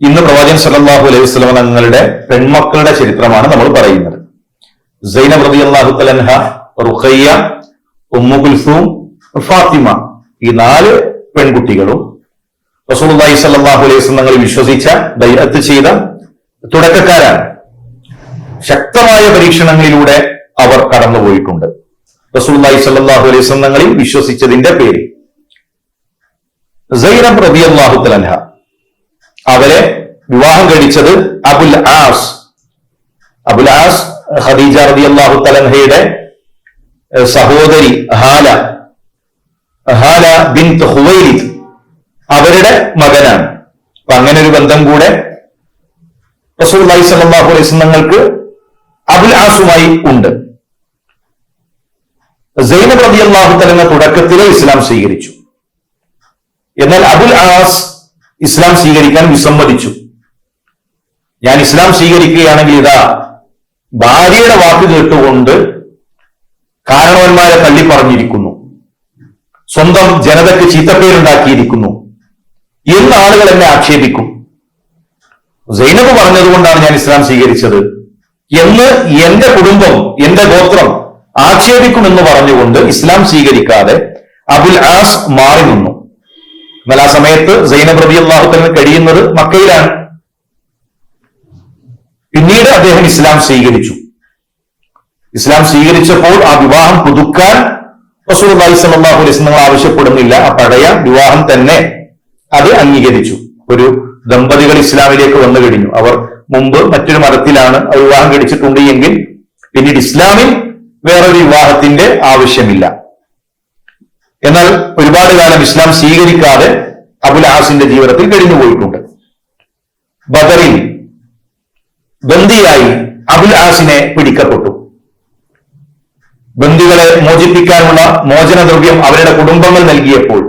ഇന്ന് പ്രവാചകൻ സല്ലല്ലാഹു അലൈഹി വസല്ലം തങ്ങളുടെ പെൺമക്കളുടെ ചരിത്രമാണ് നമ്മൾ പറയുന്നത്. സൈനബ് തലൻഹ റുഖയ്യ ഉമ്മു കുൽസൂം ഫാത്തിമ ഈ നാല് പെൺകുട്ടികളും റസൂലുള്ളാഹി സല്ലല്ലാഹു അലൈഹി തങ്ങളിൽ വിശ്വസിച്ച ബൈഅത്ത് ചെയ്ത തുടക്കക്കാരാണ്. ശക്തമായ പരീക്ഷണങ്ങളിലൂടെ അവർ കടന്നുപോയിട്ടുണ്ട്. റസൂലുള്ളാഹി സല്ലല്ലാഹു അലൈഹി തങ്ങളിൽ വിശ്വസിച്ചതിന്റെ പേര് സൈനബ് തലൻഹ അവരെ വിവാഹം കഴിച്ചത് Abul Aas. Abul Aas Khadija റബി അള്ളാഹു തലഹയുടെ സഹോദരി ഹാല. ഹാല ബിൻ ഹുവൈലിദ് അവരുടെ മകനാണ്. അപ്പൊ അങ്ങനെ ഒരു ബന്ധം കൂടെ സ്വല്ലല്ലാഹു അലൈഹി വസല്ലം തങ്ങൾക്ക് അബുൽ ആസുമായി ഉണ്ട്. സൈനബ് അള്ളാഹു തലങ്ങ തുടക്കത്തിലെ ഇസ്ലാം സ്വീകരിച്ചു. എന്നാൽ അബുൽ ആസ് ഇസ്ലാം സ്വീകരിക്കാൻ വിസമ്മതിച്ചു. ഞാൻ ഇസ്ലാം സ്വീകരിക്കുകയാണെങ്കിൽ ഇതാ ഭാര്യയുടെ വാക്ക് കേട്ടുകൊണ്ട് കാരണവന്മാരെ തള്ളി പറഞ്ഞിരിക്കുന്നു. സ്വന്തം ജനതയ്ക്ക് ചീത്തപ്പേരുണ്ടാക്കിയിരിക്കുന്നു. എന്ന് ആളുകൾ എന്നെ ആക്ഷേപിക്കും. സൈനബ് പറഞ്ഞതുകൊണ്ടാണ് ഞാൻ ഇസ്ലാം സ്വീകരിച്ചത്. എന്ന് എന്റെ കുടുംബം എന്റെ ഗോത്രം ആക്ഷേപിക്കുമെന്ന് പറഞ്ഞുകൊണ്ട് ഇസ്ലാം സ്വീകരിക്കാതെ അബുൽ ആസ് മാറി നിന്നു. എന്നാൽ ആ സമയത്ത് സൈനബ് റബി അള്ളാഹുത്തലിന് കഴിയുന്നത് മക്കയിലാണ്. പിന്നീട് അദ്ദേഹം ഇസ്ലാം സ്വീകരിച്ചു. ഇസ്ലാം സ്വീകരിച്ചപ്പോൾ ആ വിവാഹം പുതുക്കാൻ റസൂൽ സല്ലല്ലാഹു അലൈഹി വസല്ലം ആവശ്യപ്പെടുന്നില്ല. ആ പഴയ വിവാഹം തന്നെ അത് അംഗീകരിച്ചു. ഒരു ദമ്പതികൾ ഇസ്ലാമിലേക്ക് വന്നു കഴിഞ്ഞു. അവർ മുമ്പ് മറ്റൊരു മതത്തിലാണ് വിവാഹം കഴിച്ചിട്ടുണ്ട് എങ്കിൽ പിന്നീട് ഇസ്ലാമിൽ വേറൊരു വിവാഹത്തിന്റെ ആവശ്യമില്ല. എന്നാൽ ഒരുപാട് കാലം ഇസ്ലാം സ്വീകരിക്കാതെ അബുൽ ആസിന്റെ ജീവിതത്തിൽ കഴിഞ്ഞുപോയിട്ടുണ്ട് ബദറിൽ ബന്ദിയായി അബുൽ ആസിനെ പിടിക്കപ്പെട്ടു. ബന്ദികളെ മോചിപ്പിക്കാനുള്ള മോചനദ്രവ്യം അവരുടെ കുടുംബങ്ങൾ നൽകിയപ്പോൾ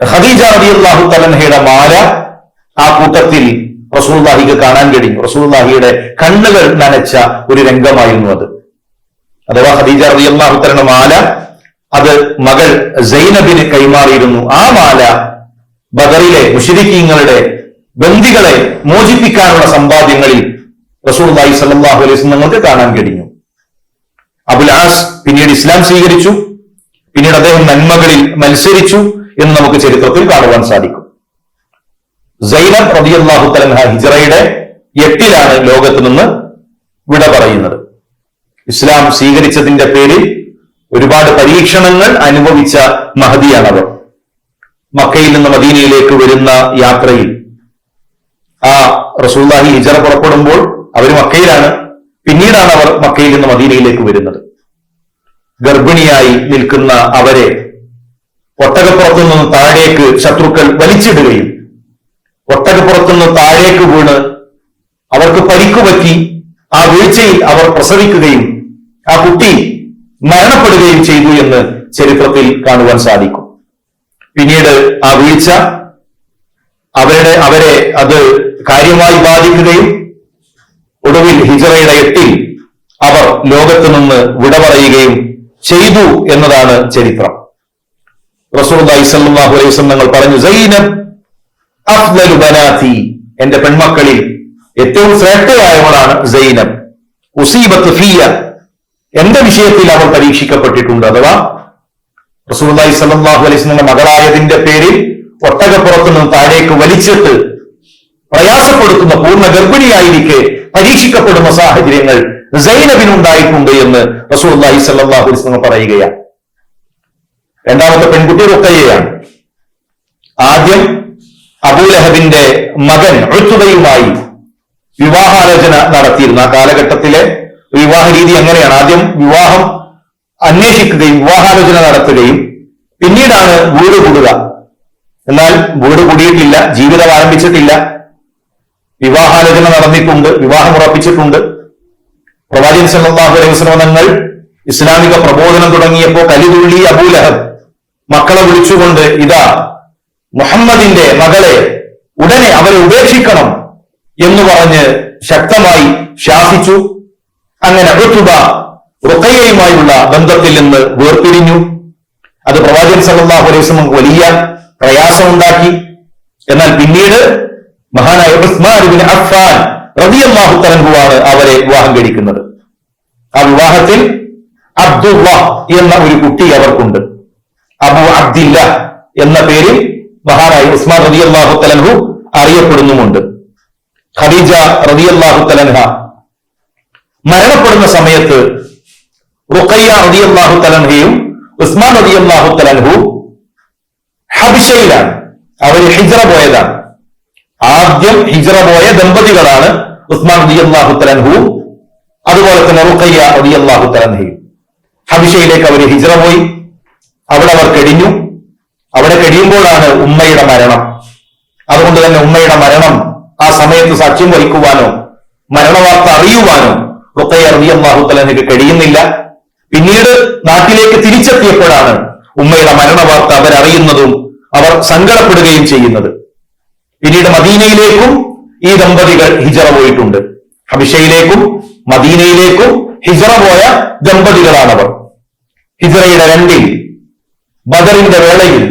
ഖദീജ റളിയല്ലാഹു തലൻഹയുടെ മാല ആ കൂട്ടത്തിൽ റസൂൽഹി കാണാൻ കഴിഞ്ഞു. റസൂൽഹിയുടെ കണ്ണുകൾ നനച്ച ഒരു രംഗമായിരുന്നു അത്. അഥവാ ഖദീജ റളിയല്ലാഹു തലന്റെ മാല അത് മകൾ സൈനബിന് കൈമാറിയിരുന്നു. ആ മാല ബദറിലെ മുഷരിക്കീങ്ങളുടെ ബന്ദികളെ മോചിപ്പിക്കാനുള്ള സമ്പാദ്യങ്ങളിൽ റസൂൽഹി സല്ലാഹു അലൈഹി നിങ്ങൾക്ക് കാണാൻ കഴിഞ്ഞു. അബുലാസ് പിന്നീട് ഇസ്ലാം സ്വീകരിച്ചു. പിന്നീട് അദ്ദേഹം നന്മകളിൽ മത്സരിച്ചു എന്ന് നമുക്ക് ചരിത്രത്തിൽ കാണുവാൻ സാധിക്കും. സൈനബ് റബിയല്ലാഹു തലൻഹ ഹിജറയുടെ എട്ടിലാണ് ലോകത്ത് നിന്ന് വിട പറയുന്നത്. ഇസ്ലാം സ്വീകരിച്ചതിന്റെ പേരിൽ ഒരുപാട് പരീക്ഷണങ്ങൾ അനുഭവിച്ച മഹതിയാണവർ മക്കയിൽ നിന്ന് മദീനയിലേക്ക് വരുന്ന യാത്രയിൽ. ആ റസൂല്ലാഹി ഹിജറ പുറപ്പെടുമ്പോൾ അവർ മക്കയിലാണ്. പിന്നീടാണ് അവർ മക്കയിൽ നിന്ന് മദീനയിലേക്ക് വരുന്നത്. ഗർഭിണിയായി നിൽക്കുന്ന അവരെ ഒട്ടകപ്പുറത്തു നിന്ന് താഴേക്ക് ശത്രുക്കൾ വലിച്ചിടുകയും ഒട്ടകപ്പുറത്തു നിന്ന് താഴേക്ക് വീണ് അവർക്ക് പരിക്കുപറ്റി ആ വീഴ്ചയിൽ അവർ പ്രസവിക്കുകയും ആ കുട്ടി മരണപ്പെടുകയും ചെയ്തു എന്ന് ചരിത്രത്തിൽ കാണുവാൻ സാധിക്കും. പിന്നീട് ആ വീഴ്ച അവരുടെ അവരെ അത് കാര്യമായി ബാധിക്കുകയും ഒടുവിൽ ഹിജറയുടെ എട്ടിൽ അവർ ലോകത്ത് നിന്ന് വിട പറയുകയും ചെയ്തു എന്നതാണ് ചരിത്രം. സ്വല്ലല്ലാഹു അലൈഹി പറഞ്ഞു സൈനബ് ബനാത്തി എന്റെ പെൺമക്കളിൽ ഏറ്റവും ശ്രേഷ്ഠയായവളാണ് സൈനബ്. ഫിയ. എന്റെ വിഷയത്തിൽ അവൾ പരീക്ഷിക്കപ്പെട്ടിട്ടുണ്ട് അഥവാ റസൂലുള്ളാഹി സലാഹു വസല്ലം മകളായതിന്റെ പേരിൽ ഒട്ടകപ്പുറത്ത് നിന്ന് താഴേക്ക് വലിച്ചിട്ട് പ്രയാസപ്പെടുത്തുന്ന പൂർണ ഗർഭിണിയായിരിക്കെ പരീക്ഷിക്കപ്പെടുന്ന സാഹചര്യങ്ങൾ സൈനബിനുണ്ടായിട്ടുണ്ട് എന്ന് റസൂലുള്ളാഹി സ്വല്ലല്ലാഹു അലൈഹി വസല്ലം പറയുകയാണ്. രണ്ടാമത്തെ പെൺകുട്ടി റുക്കയ്യയാണ് ആദ്യം അബൂലഹബിന്റെ മകൻ ഉത്തുബയുമായി വിവാഹാലോചന നടത്തിയിരുന്നു. ആ കാലഘട്ടത്തിലെ വിവാഹ രീതി എങ്ങനെയാണ്? ആദ്യം വിവാഹം അന്വേഷിക്കുകയും വിവാഹാലോചന നടത്തുകയും പിന്നീടാണ് വീട് കൂടുക. എന്നാൽ വീട് കൂടിയിട്ടില്ല ജീവിതം ആരംഭിച്ചിട്ടില്ല. വിവാഹാലോചന നടന്നിട്ടുണ്ട് വിവാഹം ഉറപ്പിച്ചിട്ടുണ്ട്. പ്രവാചകൻ സല്ലല്ലാഹു അലൈഹി ഇസ്ലാമിക പ്രബോധനം തുടങ്ങിയപ്പോൾ കലിതുള്ളി അബൂലഹബ് മക്കളെ വിളിച്ചുകൊണ്ട് ഇതാ മുഹമ്മദിന്റെ മകളെ ഉടനെ അവരെ ഉപേക്ഷിക്കണം എന്ന് പറഞ്ഞ് ശക്തമായി ശാസിച്ചു. അങ്ങനെ റുത്തുബ റുക്കയ്യയുമായുള്ള ബന്ധത്തിൽ നിന്ന് വേർപിരിഞ്ഞു. അത് പ്രവാചകൻ സല്ലല്ലാഹു അലൈഹി വസല്ലം വലിയ പ്രയാസമുണ്ടാക്കി. എന്നാൽ പിന്നീട് മഹാനായ ഉസ്മാൻ അഫ്ഫാൻ റളിയല്ലാഹു തആലഹുവാണ് അവരെ വിവാഹം കഴിക്കുന്നത്. ആ വിവാഹത്തിൽ അബ്ദുള്ള എന്ന ഒരു കുട്ടി അവർക്കുണ്ട്. അബു അബ്ദില്ല എന്ന പേരിൽ മഹാനായ ഉസ്മാൻ റളിയല്ലാഹു തആലഹു അറിയപ്പെടുന്നുമുണ്ട്. ഖദീജ റളിയല്ലാഹു തആലഹ മരണപ്പെടുന്ന സമയത്ത് റുഖയ്യ തആലഹയും ഉസ്മാൻ റളിയല്ലാഹു തലൻഹു ഹബിഷയിലാണ്. അവർ ഹിജ്റ പോയതാണ്. ആദ്യം ഹിജ്റ പോയ ദമ്പതികളാണ് ഉസ്മാൻ റളിയല്ലാഹു തലൻഹു അതുപോലെ തന്നെ റുഖയ്യ റളിയല്ലാഹു തലൻഹയും ഹബിഷയിലേക്ക് അവർ ഹിജ്റ പോയി. അവിടെ അവർ കഴിഞ്ഞു അവിടെ കഴിയുമ്പോഴാണ് ഉമ്മയുടെ മരണം. അതുകൊണ്ട് തന്നെ ഉമ്മയുടെ മരണം ആ സമയത്ത് സാക്ഷ്യം വഹിക്കുവാനോ മരണവാർത്ത അറിയുവാനോ റുഖയ്യ റളിയല്ലാഹു തആലഹയ്ക്ക് കഴിയുന്നില്ല. പിന്നീട് നാട്ടിലേക്ക് തിരിച്ചെത്തിയപ്പോഴാണ് ഉമ്മയുടെ മരണവാർത്ത അവരറിയുന്നതും അവർ സങ്കടപ്പെടുകയും ചെയ്യുന്നത്. പിന്നീട് മദീനയിലേക്കും ഈ ദമ്പതികൾ ഹിജറ പോയിട്ടുണ്ട്. ഹബിഷയിലേക്കും മദീനയിലേക്കും ഹിജറ പോയ ദമ്പതികളാണവർ. ഹിജറയുടെ രണ്ടിൽ ബദറിന്റെ വേളയിൽ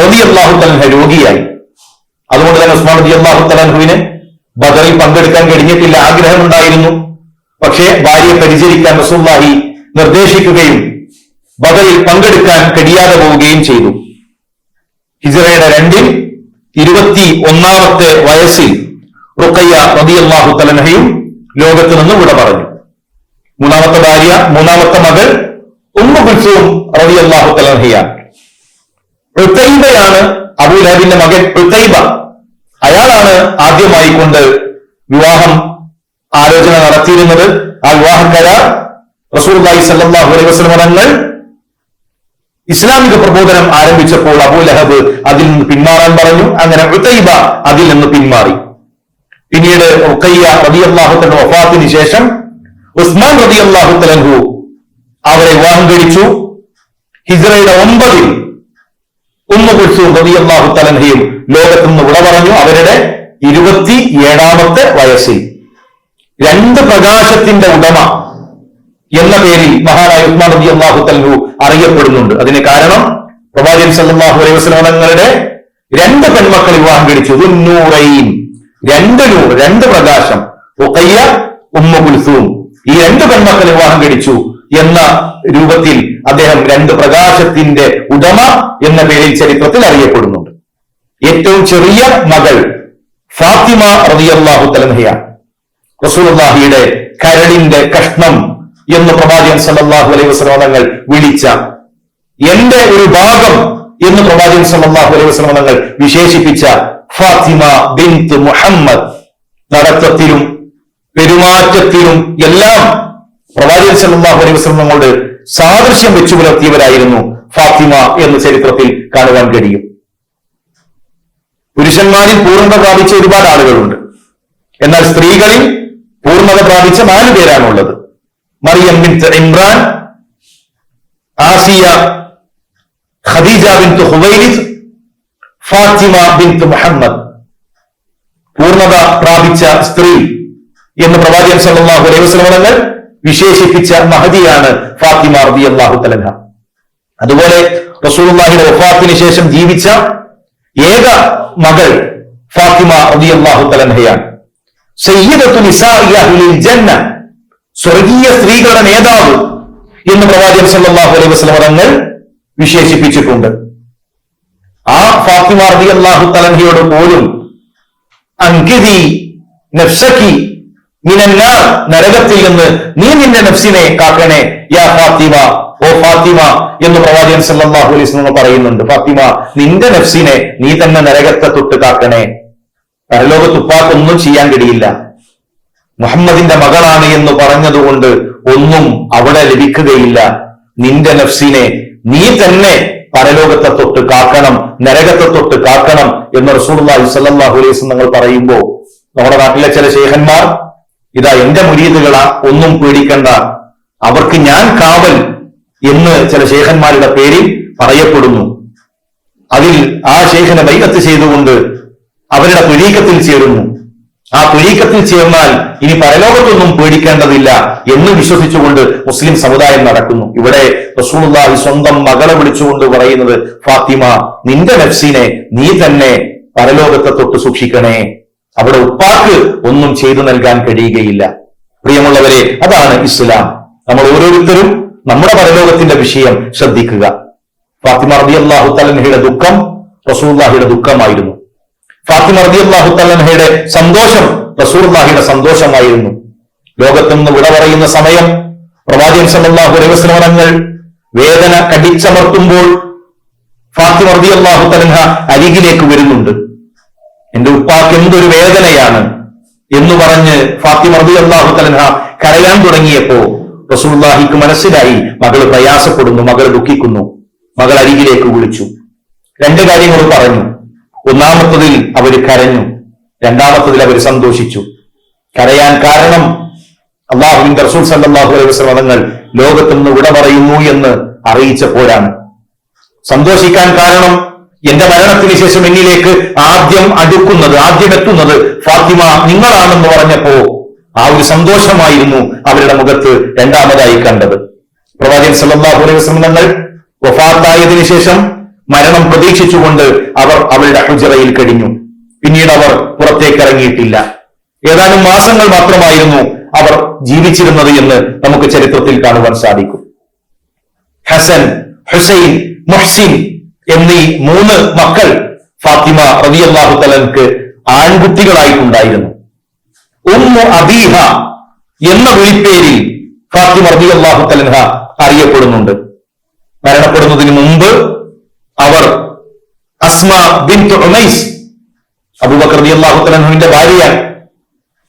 റബിയല്ലാഹു തലഹ രോഗിയായി. അതുകൊണ്ട് തന്നെ ഉസ്മാൻ റബി അള്ളാഹു ബദറിൽ പങ്കെടുക്കാൻ കഴിഞ്ഞിട്ടില്ല ആഗ്രഹമുണ്ടായിരുന്നു. പക്ഷേ ഭാര്യയെ പരിചരിക്കാൻ റസൂല്ലാഹി നിർദ്ദേശിക്കുകയും ബദറിൽ പങ്കെടുക്കാൻ കഴിയാതെ പോവുകയും ചെയ്തു. ഹിജറയുടെ രണ്ടിൽ ഇരുപത്തി ഒന്നാമത്തെ വയസ്സിൽ റുക്കയ്യ റബിയല്ലാഹു തലനഹയും ലോകത്ത് നിന്ന് വിട പറഞ്ഞു. മൂന്നാമത്തെ ഭാര്യ മൂന്നാമത്തെ മകൾ ഉമ്മു കുൽസൂം റബിയല്ലാഹു തലനഹയാണ് ഋത്തൈബയാണ് അബുലഹബിന്റെ മകൻ ഋത്തൈബ അയാളാണ് ആദ്യമായി കൊണ്ട് വിവാഹം ആലോചന നടത്തിയിരുന്നത്? ആ വിവാഹ കരാർ റസൂർബായി സല്ലാഹു അലൈഹി ഇസ്ലാമിക പ്രബോധനം ആരംഭിച്ചപ്പോൾ അബു ലഹബ് അതിൽ നിന്ന് പിന്മാറാൻ പറഞ്ഞു. അങ്ങനെ അതിൽ നിന്ന് പിന്മാറി. പിന്നീട് റുക്കയ്യ റബി ശേഷം ഉസ്മാൻ റബി അള്ളാഹുത്തലഹു അവരെ വിവാഹം കഴിച്ചു. ഹിജ്റയുടെ ഒമ്പതിൽ ഉമ്മ കുൽസൂം റബി അള്ളാഹു തലഹയും ലോകത്ത് നിന്ന് വിട പറഞ്ഞു അവരുടെ ഇരുപത്തി ഏഴാമത്തെ വയസ്സിൽ. രണ്ട് പ്രകാശത്തിന്റെ ഉടമ എന്ന പേരിൽ മഹാനായ ഉസ്മാൻ റബി അള്ളാഹു തലഹു അറിയപ്പെടുന്നുണ്ട്. അതിന് കാരണം പ്രവാചകൻ സല്ലാഹു അലൈഹി വസല്ലം തങ്ങളുടെ രണ്ട് പെൺമക്കൾ വിവാഹം കഴിച്ചു. ദുന്നൂറൈൻ. രണ്ട് നൂർ രണ്ട് പ്രകാശം. ഉഖയ്യ ഈ രണ്ട് പെൺമക്കൾ വിവാഹം കഴിച്ചു. എന്ന രൂപത്തിൽ അദ്ദേഹം രണ്ട് പ്രകാശത്തിന്റെ ഉടമ എന്ന പേരിൽ ചരിത്രത്തിൽ അറിയപ്പെടുന്നുണ്ട്. ഏറ്റവും ചെറിയ മകൾ ഫാത്തിമ റളിയല്ലാഹു തലഹയാണ് റസൂലുള്ളാഹിയുടെ കരളിന്റെ കഷ്ണം എന്ന് പ്രവാചകൻ സല്ലാഹു അലൈഹി വസല്ലം വിളിച്ച എന്റെ ഒരു ഭാഗം എന്ന് പ്രവാചകൻ സല്ലാഹു അലൈഹി വസല്ലം വിശേഷിപ്പിച്ച ഫാത്തിമ ബിൻത് മുഹമ്മദ്. നടത്തത്തിലും പെരുമാറ്റത്തിലും എല്ലാം പ്രവാചകൻ സല്ലല്ലാഹു അലൈഹി വസല്ലം സാദൃശ്യം വെച്ചു പുലർത്തിയവരായിരുന്നു ഫാത്തിമ എന്ന് ചരിത്രത്തിൽ കാണുവാൻ കഴിയും. പുരുഷന്മാരിൽ പൂർണത പ്രാപിച്ച ഒരുപാട് ആളുകളുണ്ട്. എന്നാൽ സ്ത്രീകളിൽ പൂർണത പ്രാപിച്ച നാല് പേരാണുള്ളത്. Maryam bin Imran Asiya Khadija bin Khuwaylid Fatima bin Muhammad. പൂർണത പ്രാപിച്ച സ്ത്രീ എന്ന് പ്രവാചകൻ സല്ലല്ലാഹു അലൈഹി വസല്ലം വിശേഷിപ്പിച്ച മഹതിയാണ് ഫാത്തിമ റബി അള്ളാഹു തലഹ അതുപോലെ റസൂലുള്ളാഹിയുടെ വഫാത്തിന് ശേഷം ജീവിച്ച ഏക മകൾ ഫാത്തിമ റബി അള്ളാഹു തലഹയാണ് ജന്ന സ്വർഗീയ സ്ത്രീകളുടെ നേതാവ് എന്ന് പ്രവാചകൻ സല്ലാഹു അലൈഹി വസ്ലം തങ്ങൾ വിശേഷിപ്പിച്ചിട്ടുണ്ട്. ആ ഫാത്തിമ റബി അള്ളാഹു തലഹയോട് പോലും അങ്കിതി നഫ്സക്കി മിനന്നാർ നരകത്തിൽ നിന്ന് നീ നിന്റെ നഫ്സിനെ കാക്കണേ. യാ ഫാത്തിമ ഓ ഫാത്തിമ എന്ന് പ്രവാചകൻ സല്ലല്ലാഹു അലൈഹി വസല്ലം പറയുന്നുണ്ട്. ഫാത്തിമ നിന്റെ നഫ്സിനെ നീ തന്നെ നരകത്തെ തൊട്ട് കാക്കണേ. പരലോകത്ത് ഉപ്പാക്കൊന്നും ചെയ്യാൻ കഴിയില്ല. മുഹമ്മദിന്റെ മകളാണ് എന്ന് പറഞ്ഞതുകൊണ്ട് ഒന്നും അവിടെ ലഭിക്കുകയില്ല. നിന്റെ നഫ്സിനെ നീ തന്നെ പരലോകത്തെ തൊട്ട് കാക്കണം നരകത്തെ തൊട്ട് കാക്കണം എന്ന് റസൂലുള്ളാഹി സല്ലല്ലാഹു അലൈഹി നിങ്ങൾ പറയുമ്പോൾ നമ്മുടെ നാട്ടിലെ ചില ശേഖന്മാർ ഇതാ എന്റെ മുരീദുകളാ ഒന്നും പേടിക്കണ്ട. അവർക്ക് ഞാൻ കാവൽ എന്ന് ചില ശേഖന്മാരുടെ പേരിൽ പറയപ്പെടുന്നു. അതിൽ ആ ശേഖനെ ബൈകത്ത് ചെയ്തുകൊണ്ട് അവരുടെ തുരീക്കത്തിൽ ചേരുന്നു. ആ തുരീക്കത്തിൽ ചേർന്നാൽ ഇനി പരലോകത്തൊന്നും പേടിക്കേണ്ടതില്ല എന്ന് വിശ്വസിച്ചുകൊണ്ട് മുസ്ലിം സമുദായം നടക്കുന്നു. ഇവിടെ റസൂലുള്ളാഹി സ്വന്തം മകളെ വിളിച്ചുകൊണ്ട് പറയുന്നത് ഫാത്തിമ നിന്റെ നഫ്സിനെ നീ തന്നെ പരലോകത്തെ തൊട്ട് സൂക്ഷിക്കണേ. അവിടെ ഉപ്പാക്ക് ഒന്നും ചെയ്തു നൽകാൻ കഴിയുകയില്ല. പ്രിയമുള്ളവരെ അതാണ് ഇസ്ലാം. നമ്മൾ ഓരോരുത്തരും നമ്മുടെ പരലോകത്തിന്റെ വിഷയം ശ്രദ്ധിക്കുക. ഫാത്തിമ റബി അള്ളാഹു തലഹയുടെ ദുഃഖം റസൂല്ലാഹിയുടെ ദുഃഖമായിരുന്നു. ഫാത്തിമ റബി അള്ളാഹു തലഹയുടെ സന്തോഷം റസൂർലാഹിയുടെ സന്തോഷമായിരുന്നു. ലോകത്തു നിന്ന് വിട പറയുന്ന സമയം പ്രവാചകൻ അലൈഹി വസല്ലം വേദന കടിച്ചമർത്തുമ്പോൾ ഫാത്തിമ റബി അള്ളാഹു തലഹ അരികിലേക്ക് വരുന്നുണ്ട്. എന്റെ ഉപ്പാക്ക് എന്തൊരു വേദനയാണ് എന്ന് പറഞ്ഞ് ഫാത്തിമ റബി അള്ളാഹു തലഹ കരയാൻ തുടങ്ങിയപ്പോ റസൂല്ലാഹിക്ക് മനസ്സിലായി. മകൾ പ്രയാസപ്പെടുന്നു മകൾ ദുഃഖിക്കുന്നു മകൾ അരികിലേക്ക് വിളിച്ചു. രണ്ട് കാര്യങ്ങൾ പറഞ്ഞു. ഒന്നാമത്തതിൽ അവർ കരഞ്ഞു രണ്ടാമത്തതിൽ അവർ സന്തോഷിച്ചു. കരയാൻ കാരണം അള്ളാഹുവിന്റെ റസൂൽ സല്ലാഹു അലൈഹി വസല്ലം ലോകത്തുനിന്ന് ലോകത്തു നിന്ന് വിട പറയുന്നു എന്ന് അറിയിച്ചപ്പോഴാണ്. സന്തോഷിക്കാൻ കാരണം എന്റെ മരണത്തിന് ശേഷം എന്നിലേക്ക് ആദ്യം അടുക്കുന്നത് ആദ്യം എത്തുന്നത് ഫാത്തിമ നിങ്ങളാണെന്ന് പറഞ്ഞപ്പോ ആ ഒരു സന്തോഷമായിരുന്നു അവരുടെ മുഖത്ത് രണ്ടാമതായി കണ്ടത്. പ്രവാചകൻ സല്ലല്ലാഹു അലൈഹി വഫാത്തായതിനു ശേഷം മരണം പ്രതീക്ഷിച്ചുകൊണ്ട് അവർ അവരുടെ ഹുജറയിൽ കഴിഞ്ഞു. പിന്നീട് അവർ പുറത്തേക്ക് ഇറങ്ങിയിട്ടില്ല. ഏതാനും മാസങ്ങൾ മാത്രമായിരുന്നു അവർ ജീവിച്ചിരുന്നത് എന്ന് നമുക്ക് ചരിത്രത്തിൽ കാണുവാൻ സാധിക്കും. ഹസൻ ഹുസൈൻ മുഹ്സിൻ എന്നീ മൂന്ന് മക്കൾ ഫാത്തിമ റബി അള്ളാഹു തലൻക്ക് ആൺകുട്ടികളായിട്ടുണ്ടായിരുന്നു. ഉമ്മു അബീഹ എന്ന വിളിപ്പേരിൽ ഫാത്തിമ റബി അള്ളാഹു തലൻഹ അറിയപ്പെടുന്നുണ്ട്. മരണപ്പെടുന്നതിന് മുമ്പ് അവർ Asma bin Umais Abu Bakr അള്ളാഹു തലൻഹുവിന്റെ ഭാര്യയാണ്.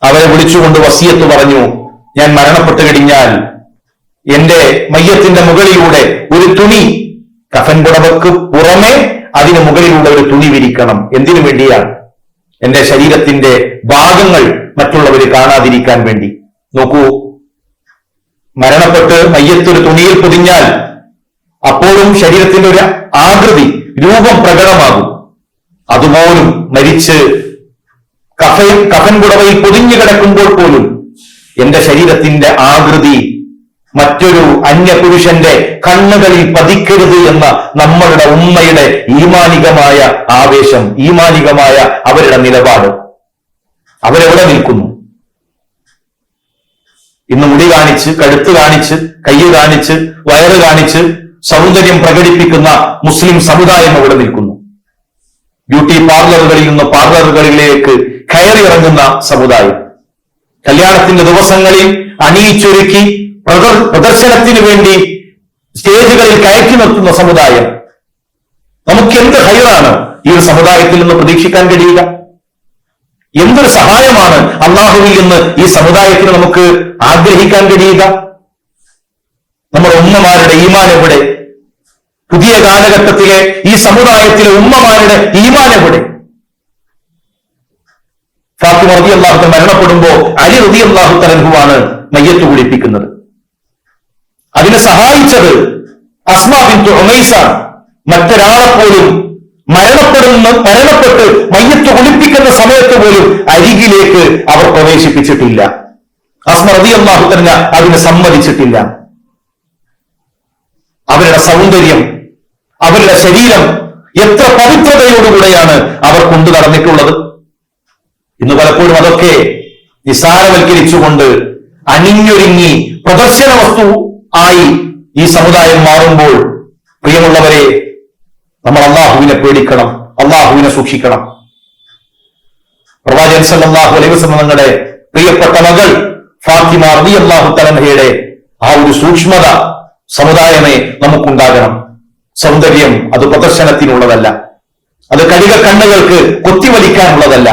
അവരെ വിളിച്ചുകൊണ്ട് വസിയത്ത് പറഞ്ഞു ഞാൻ മരണപ്പെട്ടു കഴിഞ്ഞാൽ എന്റെ മയ്യത്തിന്റെ മുകളിലൂടെ ഒരു തുണി കഫൻ പുടവക്ക് പുറമെ അതിന് മുകളിലുള്ള ഒരു തുണി വിരിക്കണം. എന്തിനു വേണ്ടിയാണ് എന്റെ ശരീരത്തിന്റെ ഭാഗങ്ങൾ മറ്റുള്ളവർ കാണാതിരിക്കാൻ വേണ്ടി. നോക്കൂ മരണപ്പെട്ട് മയ്യത്തൊരു തുണിയിൽ പൊതിഞ്ഞാൽ അപ്പോഴും ശരീരത്തിന്റെ ഒരു ആകൃതി രൂപം പ്രകടമാകും. അതുപോലും മരിച്ച് കഫൻ കഫൻ പുടവയിൽ പൊതിഞ്ഞു കിടക്കുമ്പോൾ പോലും എന്റെ ശരീരത്തിന്റെ ആകൃതി മറ്റൊരു അന്യപുരുഷന്റെ കണ്ണുകളിൽ പതിക്കരുത് എന്ന നമ്മളുടെ ഉമ്മയുടെ ഈമാനികമായ ആവേശം ഈമാനികമായ അവരുടെ നിലപാട്. അവരെവിടെ നിൽക്കുന്നു? ഇന്ന് മുടി കാണിച്ച് കഴുത്ത് കാണിച്ച് കയ്യ് കാണിച്ച് വയറ് കാണിച്ച് സൗന്ദര്യം പ്രകടിപ്പിക്കുന്ന മുസ്ലിം സമുദായം അവിടെ നിൽക്കുന്നു. ബ്യൂട്ടി പാർലറുകളിൽ നിന്ന് പാർലറുകളിലേക്ക് കയറി ഇറങ്ങുന്ന സമുദായം. കല്യാണത്തിന്റെ ദിവസങ്ങളിൽ അണിയിച്ചൊരുക്കി പ്രദർശനത്തിന് വേണ്ടി സ്റ്റേജുകളിൽ കയറ്റി നിർത്തുന്ന സമുദായം നമുക്ക് എന്ത് ഹൈറാണ് ഈ ഒരു സമുദായത്തിൽ നിന്ന് പ്രതീക്ഷിക്കാൻ കഴിയുക? എന്തൊരു സഹായമാണ് അള്ളാഹുവിൽ നിന്ന് ഈ സമുദായത്തിന് നമുക്ക് ആഗ്രഹിക്കാൻ കഴിയുക? നമ്മൾ ഉമ്മമാരുടെ ഈമാൻ എവിടെ? പുതിയ കാലഘട്ടത്തിലെ ഈ സമുദായത്തിലെ ഉമ്മമാരുടെ ഈമാൻ എവിടെ? ഫാത്തിമ റബി അള്ളാഹുത്തെ മരണപ്പെടുമ്പോ അലി റബി അള്ളാഹു മയ്യത്ത് കുടിപ്പിക്കുന്നത് അതിനെ സഹായിച്ചത് അസ്മാ ബിൻ ഉമൈസാണ് മറ്റൊരാളെ പോലും മരണപ്പെടുന്ന മരണപ്പെട്ട് മയ്യത്ത് ഒളിപ്പിക്കുന്ന സമയത്ത് പോലും അരികിലേക്ക് അവർ പ്രവേശിപ്പിച്ചിട്ടില്ല. അസ്മൃതി അള്ളാഹു തന്നെ അതിന് സമ്മതിച്ചിട്ടില്ല. അവരുടെ സൗന്ദര്യം അവരുടെ ശരീരം എത്ര പവിത്രതയോടുകൂടെയാണ് അവർ കൊണ്ടു നടന്നിട്ടുള്ളത്. ഇന്ന് പലപ്പോഴും അതൊക്കെ നിസാരവൽക്കരിച്ചുകൊണ്ട് അണിഞ്ഞൊരുങ്ങി പ്രദർശന വസ്തു ആയി ഈ സമുദായം മാറുമ്പോൾ പ്രിയമുള്ളവരെ നമ്മൾ അള്ളാഹുവിനെ പേടിക്കണം അള്ളാഹുവിനെ സൂക്ഷിക്കണം. പ്രവാചകൻ സല്ലാഹു അലൈഹി വസല്ലം തങ്ങളുടെ പ്രിയപ്പെട്ട മകൾ ഫാത്തിമ റബി അള്ളാഹു ആ ഒരു സൂക്ഷ്മത സമുദായമേ നമുക്കുണ്ടാകണം. സൗന്ദര്യം അത് പ്രദർശനത്തിനുള്ളതല്ല. അത് കടിക കണ്ണുകൾക്ക് കൊത്തിവലിക്കാനുള്ളതല്ല.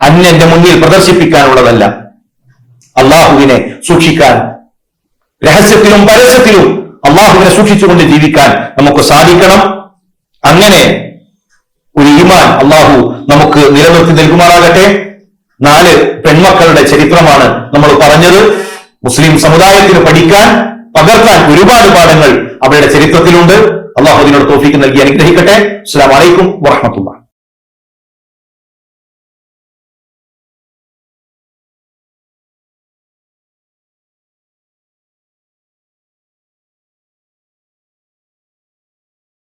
അന്യന്റെ മുന്നിൽ പ്രദർശിപ്പിക്കാനുള്ളതല്ല. അള്ളാഹുവിനെ സൂക്ഷിക്കാൻ രഹസ്യത്തിലും പരസ്യത്തിലും അള്ളാഹുവിനെ സൂക്ഷിച്ചുകൊണ്ട് ജീവിക്കാൻ നമുക്ക് സാധിക്കണം. അങ്ങനെ ഒരു ഈമാൻ അള്ളാഹു നമുക്ക് നിലനിർത്തി നൽകുമാറാകട്ടെ. നാല് പെൺമക്കളുടെ ചരിത്രമാണ് നമ്മൾ പറഞ്ഞത്. മുസ്ലിം സമുദായത്തിന് പഠിക്കാൻ പകർത്താൻ ഒരുപാട് പാഠങ്ങൾ അവരുടെ ചരിത്രത്തിലുണ്ട്. അള്ളാഹു അതിനോട് തോഫിക്ക് നൽകി അനുഗ്രഹിക്കട്ടെ. അസ്സാം വലൈക്കും വറഹമത്തുള്ള